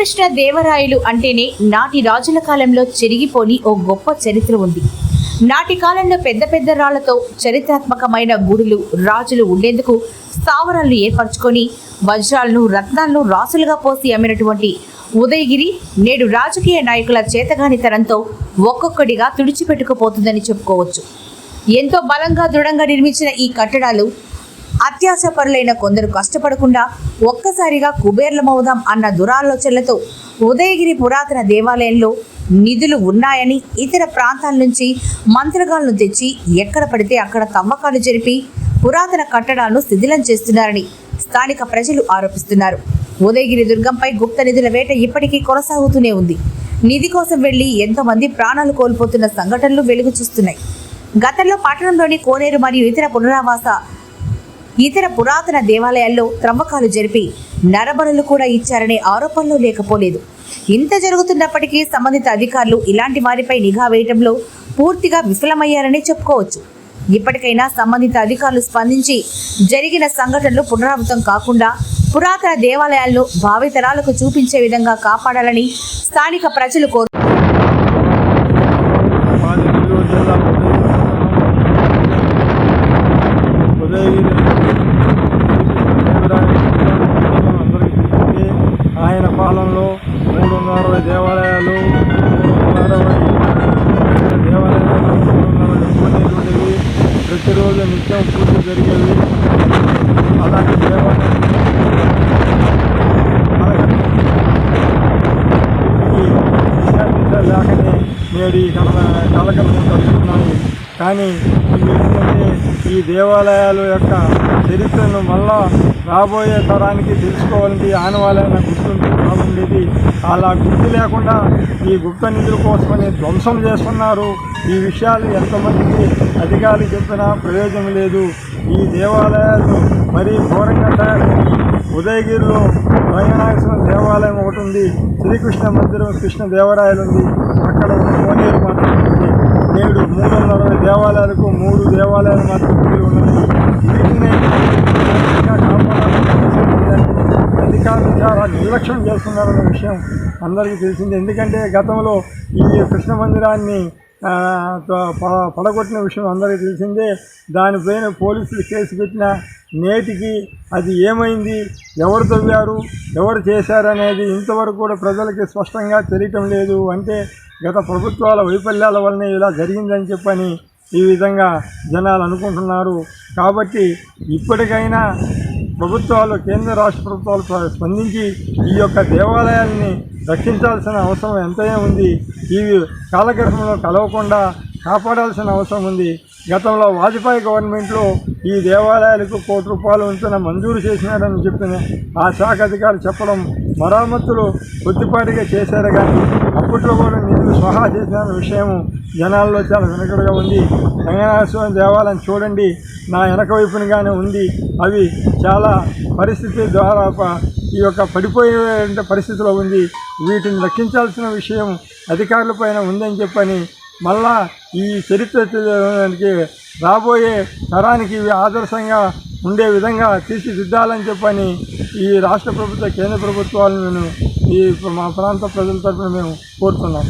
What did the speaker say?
శ్రీకృష్ణ దేవరాయలు అంటేనే నాటి రాజుల కాలంలో చెరిగిపోని ఓ గొప్ప చరిత్ర ఉంది. నాటి కాలంలో పెద్ద పెద్ద రాళ్ళతో చరిత్రాత్మకమైన గుడులు రాజులు ఉండేందుకు స్థావరాలను ఏర్పరచుకొని వజ్రాలను రత్నాలను రాసులుగా పోసి అమ్మినటువంటి ఉదయగిరి నేడు రాజకీయ నాయకుల చేతగానితనంతో ఒక్కొక్కడిగా తుడిచిపెట్టుకుపోతుందని చెప్పుకోవచ్చు. ఎంతో బలంగా దృఢంగా నిర్మించిన ఈ కట్టడాలు అత్యాశపరులైన కొందరు కష్టపడకుండా ఒక్కసారిగా కుబేర్లమవుదాం అన్న దురాలోచనలతో ఉదయగిరి పురాతన దేవాలయంలో నిధులు ఉన్నాయని ఇతర ప్రాంతాల నుంచి మంత్రగాలను తెచ్చి ఎక్కడ పడితే అక్కడ తవ్వకాలు జరిపి పురాతన కట్టడాలను శిథిలం చేస్తున్నారని స్థానిక ప్రజలు ఆరోపిస్తున్నారు. ఉదయగిరి దుర్గంపై గుప్త నిధుల వేట ఇప్పటికీ కొనసాగుతూనే ఉంది. నిధి కోసం వెళ్ళి ఎంతోమంది ప్రాణాలు కోల్పోతున్న సంఘటనలు వెలుగు చూస్తున్నాయి. గతంలో పట్టణంలోని కోనేరు మరియు ఇతర పునరావాస ఇతర పురాతన దేవాలయాల్లో త్రవ్వకాలు జరిపి నరబలులు కూడా ఇచ్చారనే ఆరోపణలు లేకపోలేదు. ఇంత జరుగుతున్నప్పటికీ సంబంధిత అధికారులు ఇలాంటి వారిపై నిఘా వేయడంలో పూర్తిగా విఫలమయ్యారని చెప్పుకోవచ్చు. ఇప్పటికైనా సంబంధిత అధికారులు స్పందించి జరిగిన సంఘటనలు పునరావృతం కాకుండా పురాతన దేవాలయాలను భావితరాలకు చూపించే విధంగా కాపాడాలని స్థానిక ప్రజలు కోరు మాది నెల్లూరు జిల్లా ఉదయగిరి అందరికీ తెలిసిందే ఆయన పాలనలో మూడు వందల అరవై దేవాలయాలు దేవాలయాలు ప్రతిరోజు నిత్యం పూజ జరిగేవి. అలాంటి దేవాలయాలు లేకనే నేడు ఈ కళ కళకలను తడుచుకున్నాము కానీ ఇవి ఏంటంటే ఈ దేవాలయాల యొక్క చరిత్రను మళ్ళా రాబోయే తరానికి తెలుసుకోవాలని ఈ గుర్తుంటే బాగుండేది. అలా గుర్తు లేకుండా ఈ గుప్త నిధుల కోసమని ధ్వంసం చేస్తున్నారు. ఈ విషయాలు ఎంతమందికి అధికారులు చెప్పినా ప్రయోజనం లేదు. ఈ దేవాలయాలు మరీ ఘోరంగా తయారైంది ఉదయగిరిలో రంగనాథేశ్వర దేవాలయం ఒకటి ఉంది. శ్రీకృష్ణ మందిరం కృష్ణ దేవరాయలు ఉంది. అక్కడ ఒక కోనేరు మాత్రం ఉంది. నేడు మూడు వందల దేవాలయాలకు మూడు దేవాలయాలు మాత్రం ఉన్నాయి. వీటిని అధికారులు చాలా నిర్లక్ష్యం చేస్తున్నారన్న విషయం అందరికీ తెలిసింది. ఎందుకంటే గతంలో ఈ కృష్ణ మందిరాన్ని పడగొట్టిన విషయం అందరికీ తెలిసిందే. దానిపైన పోలీసులు కేసు పెట్టిన నేటికి అది ఏమైంది ఎవరు తవ్వారు ఎవరు చేశారనేది ఇంతవరకు కూడా ప్రజలకి స్పష్టంగా తెలియటం లేదు. అంటే గత ప్రభుత్వాల వైఫల్యాల వల్లనే ఇలా జరిగిందని చెప్పని ఈ విధంగా జనాలు అనుకుంటున్నారు. కాబట్టి ఇప్పటికైనా ప్రభుత్వాలు కేంద్ర రాష్ట్ర ప్రభుత్వాలు స్పందించి ఈ యొక్క దేవాలయాల్ని రక్షించాల్సిన అవసరం ఎంతైనా ఉంది. ఇవి కాలగర్భంలో కలవకుండా కాపాడాల్సిన అవసరం ఉంది. గతంలో వాజ్పేయి గవర్నమెంట్లో ఈ దేవాలయాలకు కోటి రూపాయలు ఉంచిన మంజూరు చేసినారని చెప్పిన ఆ శాఖ అధికారులు చెప్పడం మరమ్మతులు కొద్దిపాటిగా చేశారు కానీ అప్పట్లో కూడా నిధులు సహా చేసిన విషయం జనాల్లో చాలా వెనకడుగా ఉంది. రంగనాథస్వామి దేవాలయం చూడండి. నా వెనక వైపునగానే ఉంది. అవి చాలా పరిస్థితి ద్వారా ఈ యొక్క పడిపోయే పరిస్థితిలో ఉంది. వీటిని రక్షించాల్సిన విషయం అధికారుల పైన ఉందని చెప్పని మళ్ళా ఈ చరిత్ర రాబోయే తరానికి ఇవి ఆదర్శంగా ఉండే విధంగా తీర్చిదిద్దాలని చెప్పని ఈ రాష్ట్ర ప్రభుత్వ కేంద్ర ప్రభుత్వాలను నేను ఈ మా ప్రాంత ప్రజల తరఫున మేము కోరుతున్నాం.